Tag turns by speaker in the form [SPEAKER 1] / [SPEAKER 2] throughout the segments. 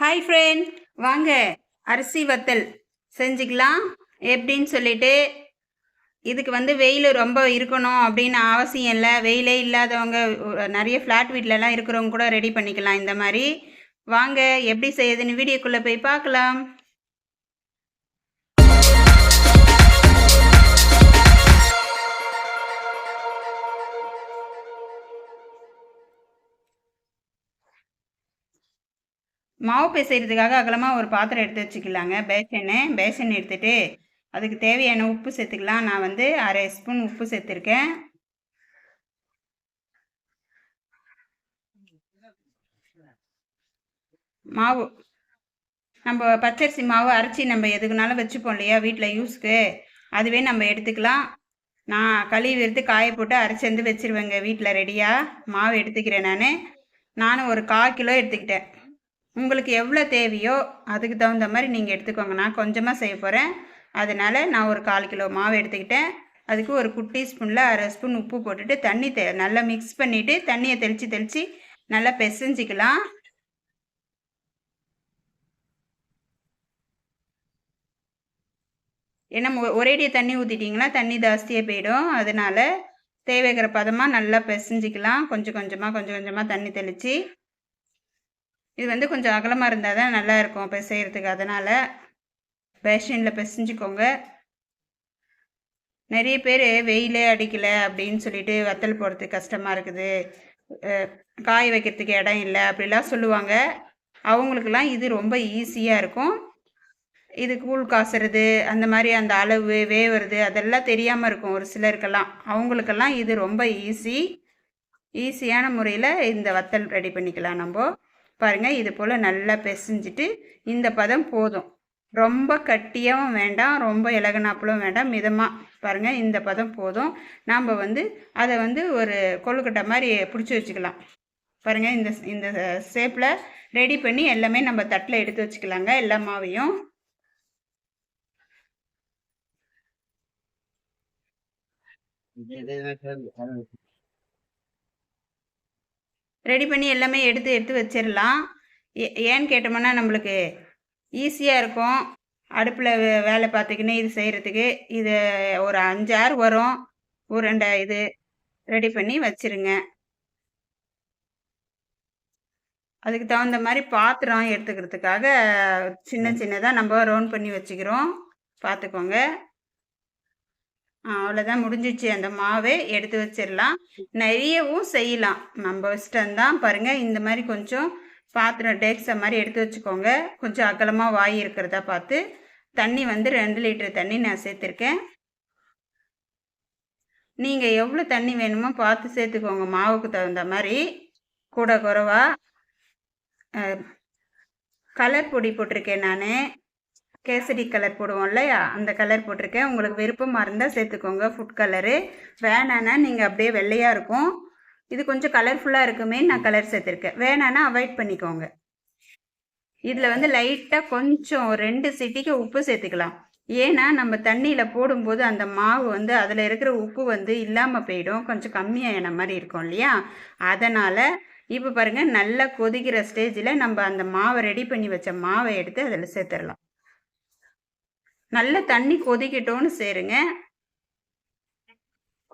[SPEAKER 1] hi friend வாங்க அரிசி வத்தல் செஞ்சுக்கலாம் எப்படின்னு சொல்லிட்டு இதுக்கு வந்து வெயில் ரொம்ப இருக்கணும் அப்படின்னு அவசியம் இல்லை வெயிலே இல்லாதவங்க நிறைய ஃப்ளாட் வீட்டிலலாம் இருக்கிறவங்க கூட ரெடி பண்ணிக்கலாம் இந்த மாதிரி வாங்க எப்படி செய்யுதுன்னு வீடியோக்குள்ளே போய் பார்க்கலாம் மாவு பிசைகிறதுக்காக அகலமாக ஒரு பாத்திரம் எடுத்து வச்சுக்கலாங்க பேசனு பேசன் எடுத்துகிட்டு அதுக்கு தேவையான உப்பு சேர்த்துக்கலாம் நான் வந்து அரை ஸ்பூன் உப்பு சேர்த்துருக்கேன் மாவு நம்ம பச்சரிசி மாவு அரைச்சி நம்ம எதுக்குனாலும் வச்சுப்போம் இல்லையா வீட்டில் யூஸ்க்கு அதுவே நம்ம எடுத்துக்கலாம் நான் கழுவி எடுத்து காய போட்டு வந்து வச்சுருவேங்க வீட்டில் ரெடியாக மாவு எடுத்துக்கிறேன் நான் நானும் ஒரு கால் கிலோ எடுத்துக்கிட்டேன் உங்களுக்கு எவ்வளோ தேவையோ அதுக்கு தகுந்த மாதிரி நீங்கள் எடுத்துக்கோங்க நான் கொஞ்சமாக செய்ய போகிறேன் அதனால் நான் ஒரு கால் கிலோ மாவு எடுத்துக்கிட்டேன் அதுக்கு ஒரு குட்டி ஸ்பூனில் அரை ஸ்பூன் உப்பு போட்டுட்டு தண்ணி தெ நல்லா மிக்ஸ் பண்ணிவிட்டு தண்ணியை தெளித்து தெளித்து நல்லா பெசஞ்சிக்கலாம் ஏன்னா ஒரேடியே தண்ணி ஊற்றிட்டிங்கன்னா தண்ணி ஜாஸ்தியாக போயிடும் அதனால் தேவைக்கிற பதமாக நல்லா பெசஞ்சிக்கலாம் கொஞ்சம் கொஞ்சமாக கொஞ்சம் கொஞ்சமாக தண்ணி தெளித்து இது வந்து கொஞ்சம் அகலமாக இருந்தால் தான் நல்லாயிருக்கும் இருக்கும் இப்போ செய்கிறதுக்கு அதனால் பேஷனில் பிசைஞ்சிக்கோங்க நிறைய பேர் வெயிலே அடிக்கலை அப்படின்னு சொல்லிட்டு வத்தல் போடுறதுக்கு கஷ்டமாக இருக்குது காய வைக்கிறதுக்கு இடம் இல்லை அப்படிலாம் சொல்லுவாங்க அவங்களுக்கெல்லாம் இது ரொம்ப ஈஸியாக இருக்கும் இது கூழ் காசுறது அந்த மாதிரி அந்த அளவு வேவுறது அதெல்லாம் தெரியாமல் இருக்கும் ஒரு சிலருக்கெல்லாம் அவங்களுக்கெல்லாம் இது ரொம்ப ஈஸி ஈஸியான முறையில் இந்த வத்தல் ரெடி பண்ணிக்கலாம் நம்ம பாருங்கள் இது போல் நல்லா பிசைஞ்சிட்டு இந்த பதம் போதும் ரொம்ப கட்டியாகவும் வேண்டாம் ரொம்ப இலகனாப்பிலும் வேண்டாம் மிதமாக பாருங்கள் இந்த பதம் போதும் நாம் வந்து அதை வந்து ஒரு கொழுக்கட்டை மாதிரி பிடிச்சி வச்சுக்கலாம் பாருங்கள் இந்த இந்த ஷேப்பில் ரெடி பண்ணி எல்லாமே நம்ம தட்டில் எடுத்து வச்சுக்கலாங்க எல்லா மாவையும் ரெடி பண்ணி எல்லாமே எடுத்து எடுத்து வச்சிடலாம் ஏன்னு கேட்டோம்னா நம்மளுக்கு ஈஸியாக இருக்கும் அடுப்பில் வேலை பார்த்துக்கின்னு இது செய்கிறதுக்கு இது ஒரு அஞ்சாறு வரும் உருண்டை இது ரெடி பண்ணி வச்சுருங்க அதுக்கு தகுந்த மாதிரி பாத்திரம் எடுத்துக்கிறதுக்காக சின்ன சின்னதாக நம்ம ரவுண்ட் பண்ணி வச்சுக்கிறோம் பார்த்துக்கோங்க அவ்வளோதான் முடிஞ்சிச்சு அந்த மாவே எடுத்து வச்சிடலாம் நிறையவும் செய்யலாம் நம்ம இஷ்டம் தான் பாருங்கள் இந்த மாதிரி கொஞ்சம் பாத்திரம் டேக்ஸை மாதிரி எடுத்து வச்சுக்கோங்க கொஞ்சம் அகலமாக வாய் இருக்கிறதா பார்த்து தண்ணி வந்து ரெண்டு லிட்டர் தண்ணி நான் சேர்த்துருக்கேன் நீங்கள் எவ்வளோ தண்ணி வேணுமோ பார்த்து சேர்த்துக்கோங்க மாவுக்கு தகுந்த மாதிரி கூட குறவா கலர் பொடி போட்டிருக்கேன் நான் கேசரி கலர் போடுவோம் இல்லையா அந்த கலர் போட்டிருக்கேன் உங்களுக்கு விருப்பமாக இருந்தால் சேர்த்துக்கோங்க ஃபுட் கலரு வேணான்னா நீங்கள் அப்படியே வெள்ளையாக இருக்கும் இது கொஞ்சம் கலர்ஃபுல்லாக இருக்குமே நான் கலர் சேர்த்துருக்கேன் வேணான்னா அவாய்ட் பண்ணிக்கோங்க இதில் வந்து லைட்டாக கொஞ்சம் ரெண்டு சிட்டிக்கு உப்பு சேர்த்துக்கலாம் ஏன்னா நம்ம தண்ணியில் போடும்போது அந்த மாவு வந்து அதில் இருக்கிற உப்பு வந்து இல்லாமல் போயிடும் கொஞ்சம் கம்மியான மாதிரி இருக்கும் இல்லையா அதனால் இப்போ பாருங்கள் நல்லா கொதிக்கிற ஸ்டேஜில் நம்ம அந்த மாவை ரெடி பண்ணி வச்ச மாவை எடுத்து அதில் சேர்த்துடலாம் நல்ல தண்ணி கொதிக்கட்டோன்னு சேருங்க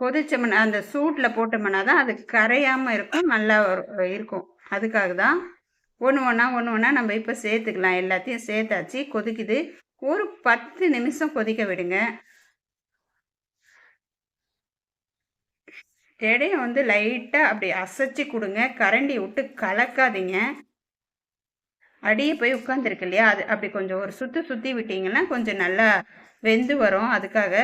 [SPEAKER 1] கொதிச்சோம்னா அந்த சூட்டில் போட்டோம்னா தான் அது கரையாமல் இருக்கும் நல்லா இருக்கும் அதுக்காக தான் ஒன்று ஒன்றா ஒன்று ஒன்றா நம்ம இப்போ சேர்த்துக்கலாம் எல்லாத்தையும் சேர்த்தாச்சு கொதிக்குது ஒரு பத்து நிமிஷம் கொதிக்க விடுங்க இடையை வந்து லைட்டாக அப்படி அசைச்சி கொடுங்க கரண்டி விட்டு கலக்காதீங்க அடியே போய் உட்காந்துருக்கு இல்லையா அது அப்படி கொஞ்சம் ஒரு சுற்றி சுற்றி விட்டிங்கன்னா கொஞ்சம் நல்லா வெந்து வரும் அதுக்காக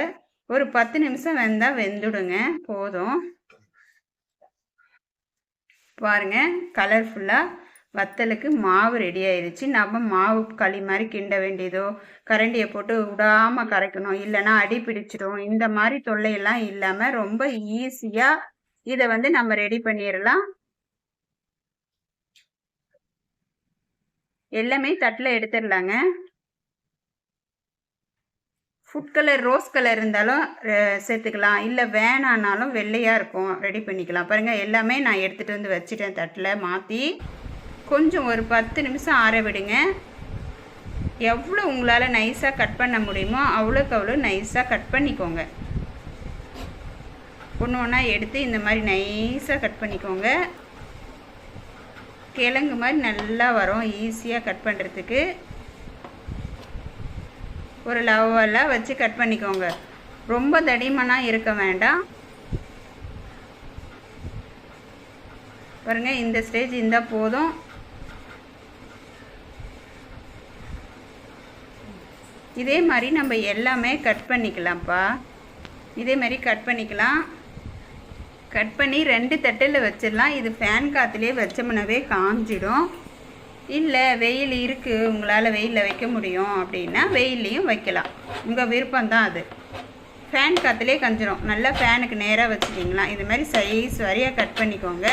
[SPEAKER 1] ஒரு பத்து நிமிஷம் வெந்தால் வெந்துடுங்க போதும் பாருங்க கலர்ஃபுல்லாக வத்தலுக்கு மாவு ரெடி ஆயிடுச்சு நம்ம மாவு களி மாதிரி கிண்ட வேண்டியதோ கரண்டியை போட்டு விடாமல் கரைக்கணும் இல்லைன்னா அடி பிடிச்சிடும் இந்த மாதிரி தொல்லையெல்லாம் இல்லாமல் ரொம்ப ஈஸியாக இதை வந்து நம்ம ரெடி பண்ணிடலாம் எல்லாமே தட்டில் எடுத்துடலாங்க ஃபுட் கலர் ரோஸ் கலர் இருந்தாலும் சேர்த்துக்கலாம் இல்லை வேணானாலும் வெள்ளையாக இருக்கும் ரெடி பண்ணிக்கலாம் பாருங்கள் எல்லாமே நான் எடுத்துகிட்டு வந்து வச்சுட்டேன் தட்டில் மாற்றி கொஞ்சம் ஒரு பத்து நிமிஷம் ஆற விடுங்க எவ்வளோ உங்களால் நைஸாக கட் பண்ண முடியுமோ அவ்வளோக்கு அவ்வளோ நைஸாக கட் பண்ணிக்கோங்க ஒன்று ஒன்றா எடுத்து இந்த மாதிரி நைஸாக கட் பண்ணிக்கோங்க கிழங்கு மாதிரி நல்லா வரும் ஈஸியாக கட் பண்ணுறதுக்கு ஒரு லவ்வெல்லாம் வச்சு கட் பண்ணிக்கோங்க ரொம்ப தடிமனாக இருக்க வேண்டாம் பாருங்கள் இந்த ஸ்டேஜ் இருந்தால் போதும் இதே மாதிரி நம்ம எல்லாமே கட் பண்ணிக்கலாம்ப்பா இதே மாதிரி கட் பண்ணிக்கலாம் கட் பண்ணி ரெண்டு தட்டில் வச்சிடலாம் இது ஃபேன் காற்றுலேயே வச்சோம்னாவே காஞ்சிடும் இல்லை வெயில் இருக்குது உங்களால் வெயிலில் வைக்க முடியும் அப்படின்னா வெயிலையும் வைக்கலாம் உங்கள் விருப்பம்தான் அது ஃபேன் காற்றுலேயே கஞ்சிரும் நல்லா ஃபேனுக்கு நேராக வச்சுட்டிங்களா இது மாதிரி சைஸ் வரையாக கட் பண்ணிக்கோங்க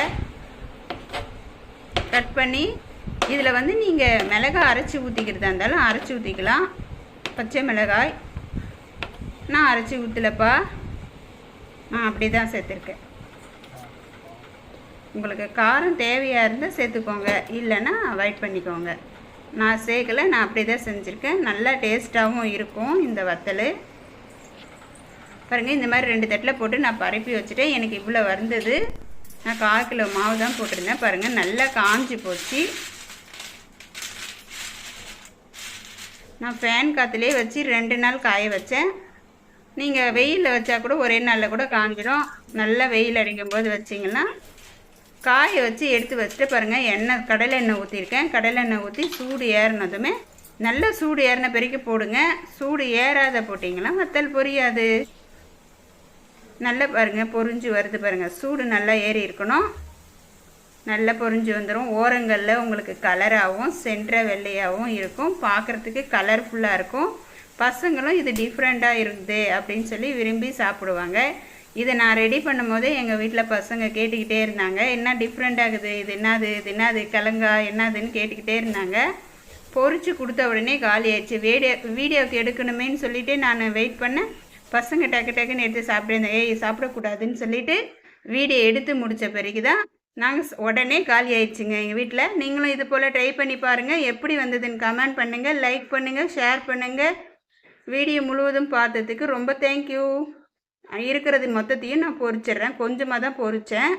[SPEAKER 1] கட் பண்ணி இதில் வந்து நீங்கள் மிளகாய் அரைச்சி ஊற்றிக்கிறதா இருந்தாலும் அரைச்சி ஊற்றிக்கலாம் பச்சை மிளகாய் நான் அரைச்சி ஊற்றலப்பா நான் அப்படி தான் சேர்த்துருக்கேன் உங்களுக்கு காரம் தேவையாக இருந்தால் சேர்த்துக்கோங்க இல்லைன்னா அவாய்ட் பண்ணிக்கோங்க நான் சேர்க்கலை நான் அப்படி தான் செஞ்சுருக்கேன் நல்லா டேஸ்ட்டாகவும் இருக்கும் இந்த வத்தல் பாருங்கள் இந்த மாதிரி ரெண்டு தட்டில் போட்டு நான் பரப்பி வச்சுட்டேன் எனக்கு இவ்வளோ வந்தது நான் கால் கிலோ மாவு தான் போட்டிருந்தேன் பாருங்கள் நல்லா காஞ்சி போச்சு நான் ஃபேன் காற்றுலேயே வச்சு ரெண்டு நாள் காய வச்சேன் நீங்கள் வெயிலில் வச்சா கூட ஒரே நாளில் கூட காஞ்சிடும் நல்லா வெயில் அடிக்கும் போது வச்சிங்கன்னா காய வச்சு எடுத்து வச்சுட்டு பாருங்கள் எண்ணெய் கடலை எண்ணெய் ஊற்றிருக்கேன் கடலை எண்ணெய் ஊற்றி சூடு ஏறினதுமே நல்ல சூடு ஏறின பிறகு போடுங்க சூடு ஏறாத போட்டிங்கன்னா மத்தல் பொரியாது நல்லா பாருங்கள் பொறிஞ்சு வருது பாருங்கள் சூடு நல்லா ஏறி இருக்கணும் நல்லா பொறிஞ்சு வந்துடும் ஓரங்களில் உங்களுக்கு கலராகவும் சென்ற வெள்ளையாகவும் இருக்கும் பார்க்குறதுக்கு கலர்ஃபுல்லாக இருக்கும் பசங்களும் இது டிஃப்ரெண்ட்டாக இருக்குது அப்படின்னு சொல்லி விரும்பி சாப்பிடுவாங்க இதை நான் ரெடி பண்ணும்போது எங்கள் வீட்டில் பசங்க கேட்டுக்கிட்டே இருந்தாங்க என்ன டிஃப்ரெண்ட் ஆகுது இது என்னது இது என்னது கிழங்கா என்னதுன்னு கேட்டுக்கிட்டே இருந்தாங்க பொறிச்சு கொடுத்த உடனே காலி ஆயிடுச்சு வீடியோ வீடியோவுக்கு எடுக்கணுமேன்னு சொல்லிவிட்டு நான் வெயிட் பண்ணேன் பசங்க டக்கு டக்குன்னு எடுத்து சாப்பிட்ருந்தேன் ஏய் சாப்பிடக்கூடாதுன்னு சொல்லிவிட்டு வீடியோ எடுத்து முடித்த பிறகு தான் நாங்கள் உடனே காலி ஆயிடுச்சுங்க எங்கள் வீட்டில் நீங்களும் இது போல் ட்ரை பண்ணி பாருங்கள் எப்படி வந்ததுன்னு கமெண்ட் பண்ணுங்கள் லைக் பண்ணுங்கள் ஷேர் பண்ணுங்கள் வீடியோ முழுவதும் பார்த்ததுக்கு ரொம்ப தேங்க்யூ இருக்கிறது மொத்தத்தையும் நான் பொறிச்சிடுறேன் கொஞ்சமாக தான் பொறிச்சேன்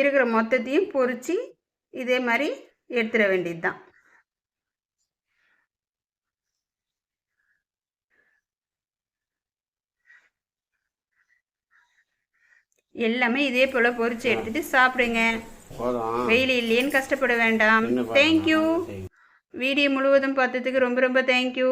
[SPEAKER 1] இருக்கிற மொத்தத்தையும் பொறிச்சு இதே மாதிரி எடுத்துட வேண்டியது தான் எல்லாமே இதே போல பொறிச்சு எடுத்துட்டு சாப்பிடுங்க வெயில் இல்லையேன்னு கஷ்டப்பட வேண்டாம் தேங்க்யூ வீடியோ முழுவதும் பார்த்ததுக்கு ரொம்ப ரொம்ப தேங்க்யூ